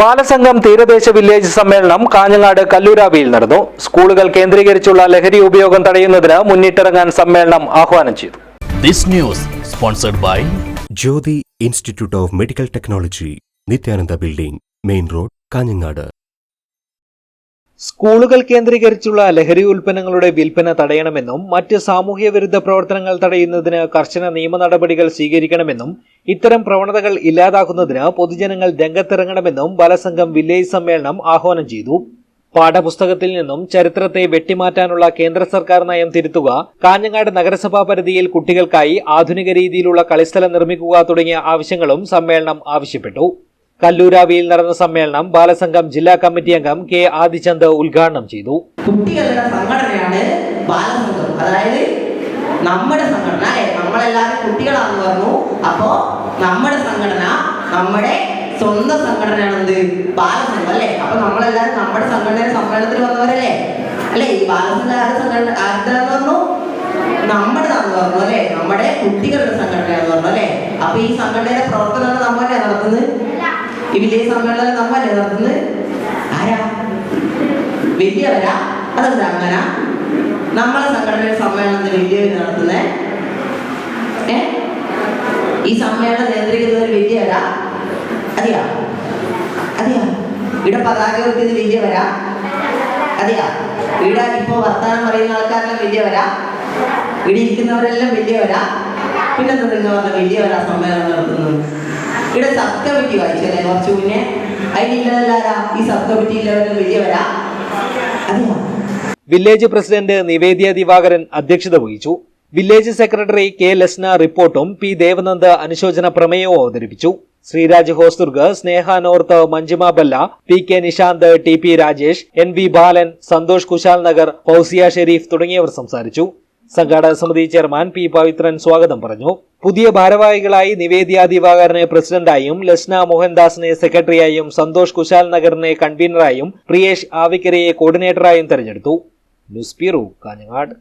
ബാലസംഘം തീരദേശ വില്ലേജ് സമ്മേളനം കാഞ്ഞങ്ങാട് കല്ലൂരാവിയിൽ നടന്നു. സ്കൂളുകൾ കേന്ദ്രീകരിച്ചുള്ള ലഹരി ഉപയോഗം തടയുന്നതിന് മുന്നിട്ടിറങ്ങാൻ സമ്മേളനം ആഹ്വാനം ചെയ്തു. This news sponsored by Jyothi institute of medical technology Nithyananda building main road Kanhangad. സ്കൂളുകൾ കേന്ദ്രീകരിച്ചുള്ള ലഹരി ഉൽപ്പന്നങ്ങളുടെ വിൽപ്പന തടയണമെന്നും മറ്റ് സാമൂഹ്യ വിരുദ്ധ പ്രവർത്തനങ്ങൾ തടയുന്നതിന് കർശന നിയമ നടപടികൾ സ്വീകരിക്കണമെന്നും ഇത്തരം പ്രവണതകൾ ഇല്ലാതാക്കുന്നതിന് പൊതുജനങ്ങൾ രംഗത്തിറങ്ങണമെന്നും ബാലസംഘം വില്ലേജ് സമ്മേളനം ആഹ്വാനം ചെയ്തു. പാഠപുസ്തകത്തിൽ നിന്നും ചരിത്രത്തെ വെട്ടിമാറ്റാനുള്ള കേന്ദ്ര സർക്കാർ നയം തിരുത്തുക കാഞ്ഞങ്ങാട് നഗരസഭാ പരിധിയിൽ കുട്ടികൾക്കായി ആധുനിക രീതിയിലുള്ള കളിസ്ഥലം നിർമ്മിക്കുക തുടങ്ങിയ ആവശ്യങ്ങളും സമ്മേളനം ആവശ്യപ്പെട്ടു. കല്ലൂരാവിയിൽ നടന്ന സമ്മേളനം ബാലസംഘം ജില്ലാ കമ്മിറ്റി അംഗം കെ ആദിചന്ദ് ഉദ്ഘാടനം ചെയ്തു. കുട്ടികളുടെ സംഘടനയാണ് ബാലസംഘം. അതായത് നമ്മുടെ സംഘടന നമ്മളെല്ലാവരും കുട്ടികളാണെന്ന് പറഞ്ഞു. അപ്പോ നമ്മുടെ സംഘടന നമ്മുടെ സ്വന്തം സംഘടനയാണ് ബാലസംഘം അല്ലേ? അപ്പൊ നമ്മളെല്ലാവരും നമ്മുടെ സംഘടനയുടെ സമ്മേളനത്തിൽ വന്നവരല്ലേ? അല്ലെ? ഈ ബാലസംഘം ആരുടെ സംഘടന ആരുടെ പറഞ്ഞു? നമ്മുടെതാന്ന് പറഞ്ഞു അല്ലെ? നമ്മുടെ കുട്ടികളുടെ സംഘടനയാന്ന് പറഞ്ഞു അല്ലെ? അപ്പൊ ഈ സംഘടനയുടെ പ്രവർത്തനമാണ് നമ്മളല്ലേ നടത്തുന്നത്? ഈ വിജയ സമ്മേളനം നമ്മല്ലേ നടത്തുന്നത് ആരാ? വലിയവരാ? അതെന്താ അങ്ങനെ നമ്മളെ സംഘടനയുടെ സമ്മേളനത്തിന് വലിയവർ നടത്തുന്നേ ഏ? ഈ സമ്മേളനം നിയന്ത്രിക്കുന്നവർ വലിയവരാ? അതെയാ? അതെയാ? ഇവിടെ പതാക വെക്കുന്നത് വലിയവരാ? അതെയാ? ഇവിടെ ഇപ്പോ വർത്താനം പറയുന്ന ആൾക്കാരെല്ലാം വലിയവരാ? ഇവിടെ ഇരിക്കുന്നവരെല്ലാം വലിയവരാ? പിന്നെന്താ നിങ്ങൾ പറഞ്ഞ വലിയവരാ സമ്മേളനം നടത്തുന്നത്? ഇവിടെ സബ് കമ്മിറ്റി വായിച്ചല്ലേ കുറച്ചു മുന്നേ? അതിലില്ലല്ലാരാ ഈ സബ് കമ്മിറ്റിയിലെല്ലാം വലിയവരാ അതെയാ വില്ലേജ് പ്രസിഡന്റ് നിവേദ്യ ദിവാകരൻ അധ്യക്ഷത വഹിച്ചു. വില്ലേജ് സെക്രട്ടറി കെ ലസ്ന റിപ്പോർട്ടും പി ദേവനന്ദ് അനുശോചന പ്രമേയവും അവതരിപ്പിച്ചു. Sreeraj Hosdurg Sneha north Manjima Balla P K Nishanth T P Rajesh N V Balan Santhosh Kushal Nagar Fousiya Shareef തുടങ്ങിയവർ സംസാരിച്ചു. സംഘാടക സമിതി ചെയർമാൻ പി പവിത്രൻ സ്വാഗതം പറഞ്ഞു. പുതിയ ഭാരവാഹികളായി നിവേദ്യ ദിവാകരനെ പ്രസിഡന്റായും ലസ്ന മോഹൻദാസിനെ സെക്രട്ടറിയായും സന്തോഷ് കുശാൽ നഗറിനെ കൺവീനറായും പ്രിയേഷ് ആവിക്കരയെ കോർഡിനേറ്ററായും തെരഞ്ഞെടുത്തു. News bureau Kanhangad.